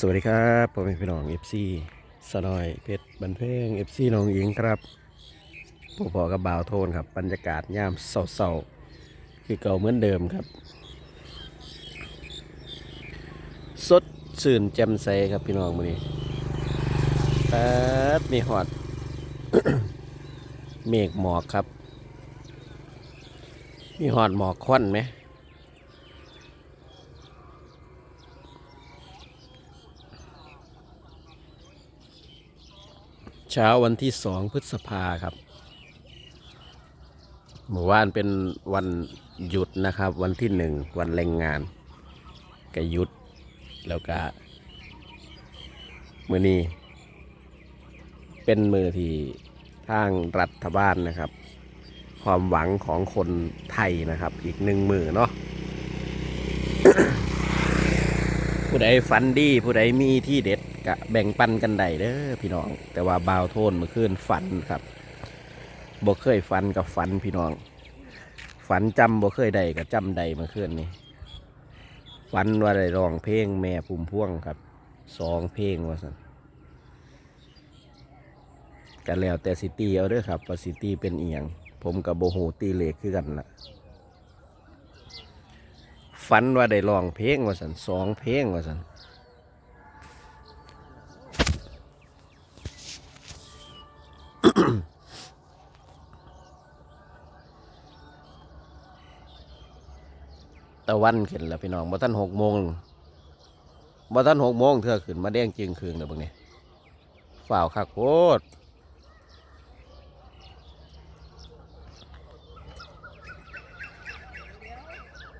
สวัสดีครับผมเป็นพี่น้องเอฟซีสนอยเพชรบันเพงเอฟซีน้องอิงครับผมพอกับบ่าวโทนครับ บรรยากาศยามเศร้าๆคือเก่าเหมือนเดิมครับ สดสื่นแจ่มใสครับพี่น้องมื้อนี้แป๊ดมีหอด เมฆหมอกครับ มีหอดหมอกควันไหม เช้าวันที่สองพฤษภาครับเมื่อวานเป็นวันหยุดนะครับ วันที่หนึ่งวันแรงงานก็หยุดแล้วก็มือนี้ เป็นมือที่ทางรัฐบาลนะครับ ความหวังของคนไทยนะครับ อีกหนึ่งมือเนาะ ผู้ใดฝันดีผู้ใดมีที่เด็ดกะแบ่งปันกันได้เด้อพี่น้อง แต่ว่าบาวโทนเมื่อคืนฝันครับบ่เคยฝันกับฝันพี่น้อง ฝันจำบ่เคยได้กับจำได้เมื่อคืนนี้ฝันว่าได้ร้องเพลงแม่พุ่มพ่วงครับสองเพลงว่าสันกันแล้วแต่ซิตี้เอาเด้อครับว่าซิตี้เป็นเอียง ผมกับโบโหตีเลขคือกันละ ฝันว่าได้ร้องเพลงว่าสันสองเพลงว่าสันตะวันขึ้นแล้วพี่น้องบ่ทันหกโมงบ่ทันหกโมงเธอขึ้นมาแดงจึงคืนแล้วเบิ่งนี่ฝ่าวคักโคตร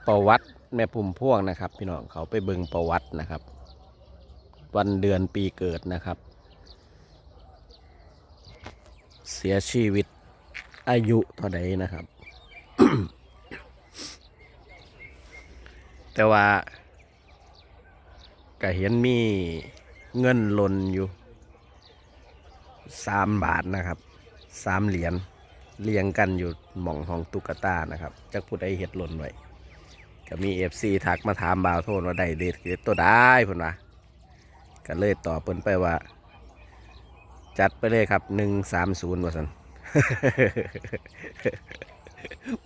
ประวัติ แม่พุ่มพ่วงนะครับ พี่น้องเขาไปเบิงประวัตินะครับ วันเดือนปีเกิดนะครับ เสียชีวิตอายุเท่าใดนะครับ แต่ว่าก็เห็นมีเงินหล่นอยู่สามบาทนะครับสามเหรียญเรียงกันอยู่หม่องห้องตุ๊กตานะครับจักผู้ใดเห็ดหล่นไว้ ก็มีเอฟซีทักมาถามบ่าวโทนว่าได้เด็ดเด็ดตัวได้เพิ่นว่าก็เลยตอบเพิ่นไปว่า จัดไปเลยครับหนึ่งสามศูนย์ว่าสัน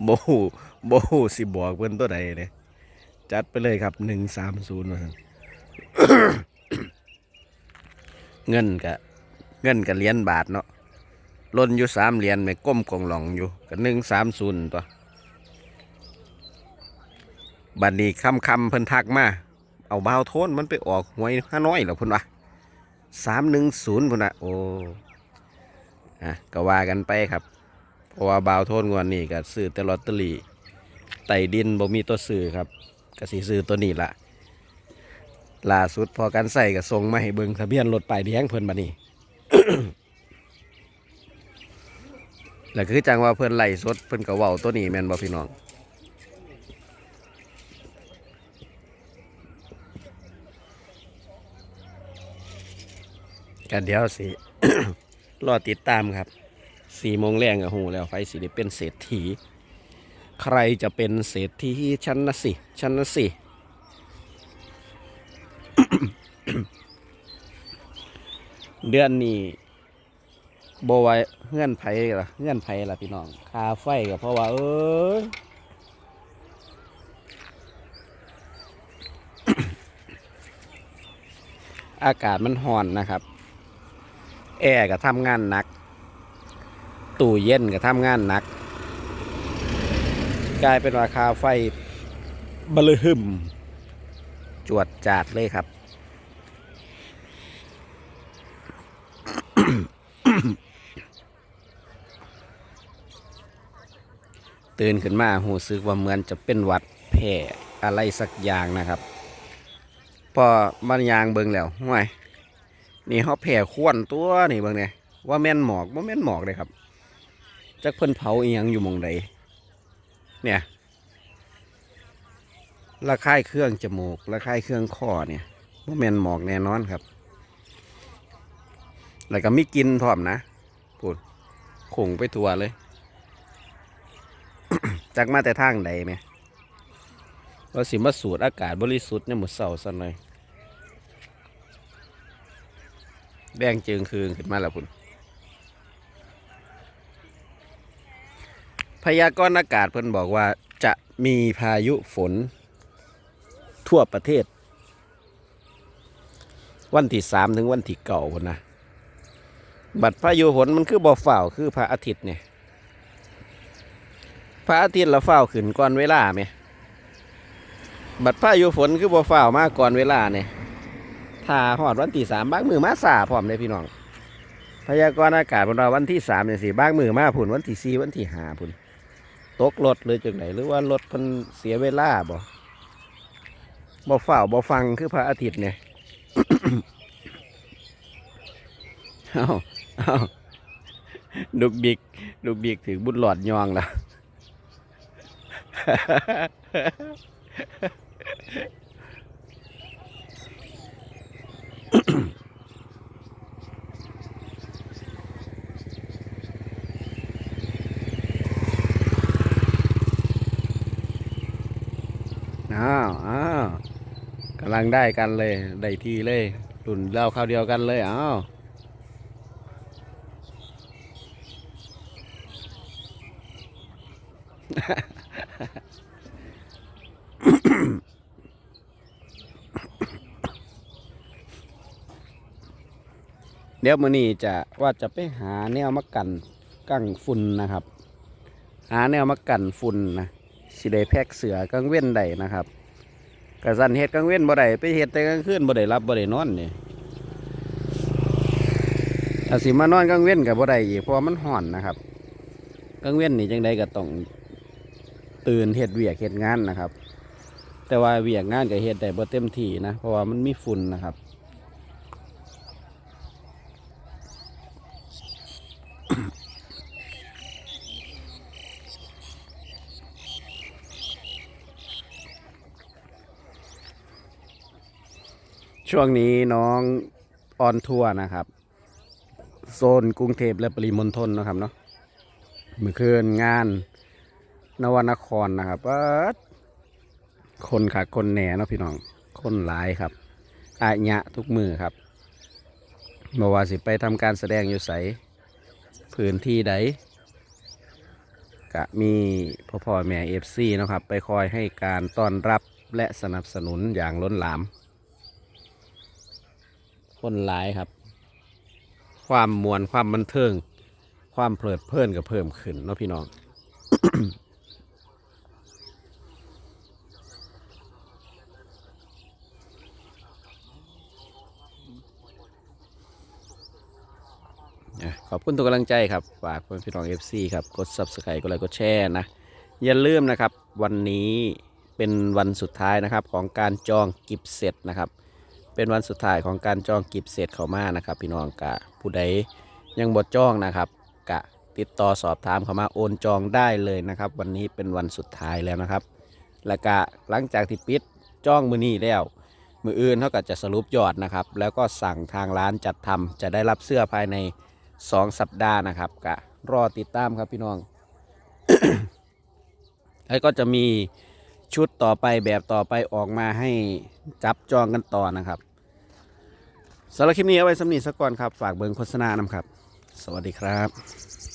โมหูโมหูสิบอกเพิ่นตัวใดเนี่ยจัดไปเลยครับหนึ่งสามศูนย์เงินกะเงินกับเหรียญบาทเนาะล่นอยู่สามเหรียญไม่ก้มกองหลองอยู่กับหนึ่งสามศูนย์ตัว บัดนี้คำคำเพิ่นทักมา เอาเบาโทนมันไปออกหวยห้าน้อยเหรอเพิ่นวะสามหนึ่งศูนย์พุ่นนะโอ้อะก็ว่ากันไปครับ เพราะว่าเบาโทนงวนนี่ก็ซื้อแต่ลอตเตอรี่ไต่ดินบ่มีตัวซื้อครับก็สีซื้อตัวนี้ละล่าสุดพอกันใส่ก็ส่งมาให้เบิ่งทะเบียนรถป้ายแดงเพิ่นมานี่แล้วคือจังว่าเพิ่นไล่สดเพิ่นก็เว้าตัวนี้แม่นบ่พี่น้อง กันเดี๋ยวสิ รอติดตามครับสี่โมงแรงก็หูแล้วไฟสิได้เป็นเศรษฐี ใครจะเป็นเศรษฐีฉันนะสิฉันนะสิเดือนนี้บไวาเงื่อนไผล่ะเงื่อนไผล่ะพี่น้องคาไฟก็เพราะว่า เอ้ยอากาศมันห่อนนะครับ แอร์ก็ทำงานหนัก ตู้เย็นก็ทำงานหนัก กลายเป็นราคาไฟบลือหึมจวดจาดเลยครับ ตื่นขึ้นมาหูซึกว่าเหมือนจะเป็นวัดแพ้อะไรสักอย่างนะครับ พอมันยางเบิงแล้วห่วย นี่เขาแผ่ขวนตัวนี่เบิงเนี่ยว่าแม่นหมอกว่าแม่นหมอกเลยครับจักเพิ่นเผาเอียงอยู่มองใดเนี่ยระคายเครื่องจมูกระคายเครื่องคอเนี่ยโมเมนหมอกแน่นอนครับ แล้วก็มีกินพร้อมนะพูดขงไปทัวเลยจากมาแต่ทางใดไหมว่าสิมาสูดอากาศบริสุทธิ์เนี่ยหมดเสาสันเลย แดงจึงคืนขึ้นมาแล้วพุ่นพยากรณ์อากาศเพิ่นบอกว่าจะมีพายุฝน ทั่วประเทศ วันที่สามถึงวันที่เก่าพุ่นนะบัดพายุฝนมันคือบ่อฝ่าวคือพระอาทิตย์เนี่ยพระอาทิตย์เราเฝ้าขึ้นก่อนเวลาไหม บัดพายุฝนคือบ่ฟ้ามาก่อนเวลาเนี่ย ถ้าหอดวันที่สามบ้างมือมาสาพร้อมเลยพี่น้อง พยากรณ์อากาศของเราวันที่สามเนี่ยสิบ้างมือมาพุ่นวันที่สี่วันที่ห้าพุ่นตกรถเลยจังไหนหรือว่ารถมันเสียเวลาบ่บ่ฝ้าวบ่ฟังคือพระอาทิตย์เนี่ยเอาเอาดุกดิกดุกดิกถึงบุญหลอดยองแล้ว อ้าวอ้าวกำลังได้กันเลย ได้ทีเลยรุ่นเล่าข้าวเดียวกันเลยอ้าวเดี๋ยวมื้อนี้จะว่าจะไปหาแนวมากันกั้งฝุ่นนะครับ หาแนวมากันฝุ่นนะ สิได้แพกเสือกลางเว้นได้นะครับกระสันเฮ็ดกลางเว้นบ่ได้ไปเฮ็ดแต่กลางคืนบ่ได้รับบ่ได้นอนนี่ถ้าสิมานอนกลางเว้นก็บ่ได้อีกเพราะว่ามันร้อนนะครับกลางเว้นนี่จังไดก็ต้องตื่นเฮ็ดเวียกเฮ็ดงานนะครับ แต่ว่าเวียกงานก็เฮ็ดได้บ่เต็มที่นะเพราะว่ามันมีฝุ่นนะครับ ช่วงนี้น้องออนทัวร์นะครับ โซนกรุงเทพและปริมณฑลนะครับเนาะเมื่อคืนงานนวนครนะครับเอิ้ดคนขาคนแหน่เนาะพี่น้อง คนหลายครับอาญะทุกมือครับเมื่อว่าสิไปทำการแสดงอยู่ใสพื้นที่ใดกะมีพ่อพ่อแม่เอฟซีนะครับ ไปคอยให้การต้อนรับและสนับสนุนอย่างล้นหลาม คนหลายครับ ความมวลความบันเทิง ความเพลิดเพลินก็เพิ่มขึ้นเนาะพี่น้องขอบคุณทุกกำลังใจครับ ฝากเพื่อนพี่น้อง FC ครับ กด Subscribe กดไลค์กดแชร์นะ อย่าลืมนะครับ วันนี้เป็นวันสุดท้ายนะครับของการจองกิฟต์เซตนะครับ เป็นวันสุดท้ายของการจองกิฟเซตเข้ามานะครับ พี่น้องกะผู้ใดยังบดจองนะครับ กะติดต่อสอบถามเข้ามาโอนจองได้เลยนะครับ วันนี้เป็นวันสุดท้ายแล้วนะครับ แล้วก็หลังจากที่ปิดจองมือนี้แล้ว มืออื่นเขาก็จะสรุปยอดนะครับ แล้วก็สั่งทางร้านจัดทำจะได้รับเสื้อภายใน 2 สัปดาห์นะครับกะรอติดตามครับพี่น้องแล้วก็จะมี ชุดต่อไปแบบต่อไปออกมาให้จับจองกันต่อนะครับสำหรับคลิปนี้เอาไว้สำนีสักก่อนครับ ฝากเบิงโฆษณานำครับ สวัสดีครับ